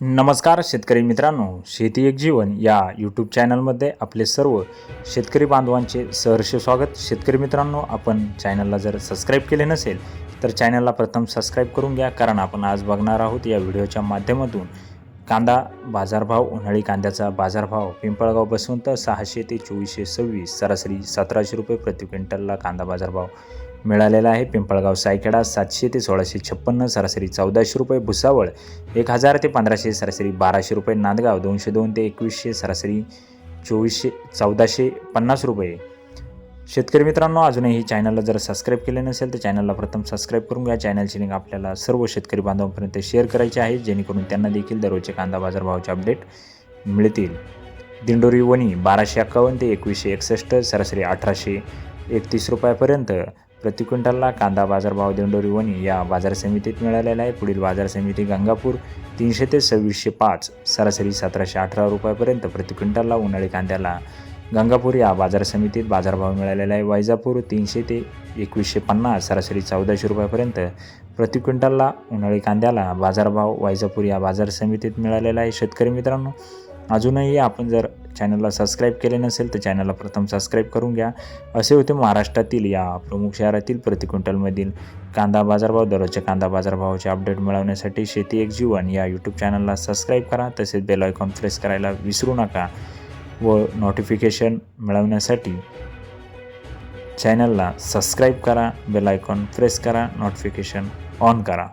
नमस्कार शेतकरी मित्रांनो शेती एक जीवन या यूट्यूब चॅनलमध्ये आपले सर्व शेतकरी बांधवांचे सहर्ष स्वागत. शेतकरी मित्रांनो आपण चॅनलला जर सबस्क्राईब केले नसेल तर चॅनलला प्रथम सबस्क्राईब करून घ्या कारण आपण आज बघणार आहोत या व्हिडिओच्या माध्यमातून कांदा बाजारभाव उन्हाळी कांद्याचा बाजारभाव. पिंपळगाव बसवंत सहाशे ते चोवीसशे सव्वीस सरासरी सतराशे रुपये प्रति क्विंटलला कांदा बाजारभाव मिळालेला आहे. पिंपळगाव सायखेडा सातशे ते सोळाशे छप्पन्न सरासरी चौदाशे रुपये. भुसावळ एक हजार ते पंधराशे सरासरी बाराशे रुपये. नांदगाव दोनशे दोन ते एकवीसशे सरासरी चोवीसशे चौदाशे पन्नास रुपये. शेतकरी मित्रांनो अजूनही चॅनलला जर सबस्क्राईब केले नसेल तर चॅनलला प्रथम सबस्क्राईब करून घ्या. चॅनलची लिंक आपल्याला सर्व शेतकरी बांधवांपर्यंत शेअर करायची आहे जेणेकरून त्यांना देखील दररोजचे कांदा बाजारभावाचे अपडेट मिळतील. दिंडोरी वणी बाराशे एक्कावन्न ते एकवीसशे एकसष्ट सरासरी अठराशे एकतीस रुपयापर्यंत प्रति क्विंटलला कांदा बाजारभाव दिंडोरी वणी या बाजार समितीत मिळालेला आहे. पुढील बाजार समिती गंगापूर तीनशे ते सव्वीसशे पाच सरासरी सतराशे अठरा रुपयापर्यंत प्रति क्विंटलला उन्हाळी कांद्याला गंगापूर या बाजार समितीत बाजारभाव मिळालेला आहे. वैजापूर तीनशे ते एकवीसशे पन्नास सरासरी चौदाशे रुपयापर्यंत. प्रति क्विंटलला उन्हाळी कांद्याला बाजारभाव वैजापूर या बाजार समितीत मिळालेला आहे. शेतकरी मित्रांनो अजूनही आपण जर चॅनलला सबस्क्राईब केले नसेल तर चॅनलला प्रथम सबस्क्राईब करून घ्या. असे होते महाराष्ट्रातील या प्रमुख शहरातील प्रति क्विंटलमधील कांदा बाजारभाव. दररोजच्या कांदा बाजारभावाचे अपडेट मिळवण्यासाठी शेती एक जीवन या यूट्यूब चॅनलला सबस्क्राईब करा. तसेच बेल आयकॉन प्रेस करायला विसरू नका. व नोटिफिकेशन मिळवण्यासाठी चॅनलला सबस्क्राईब करा बेल आयकॉन प्रेस करा नोटिफिकेशन ऑन करा.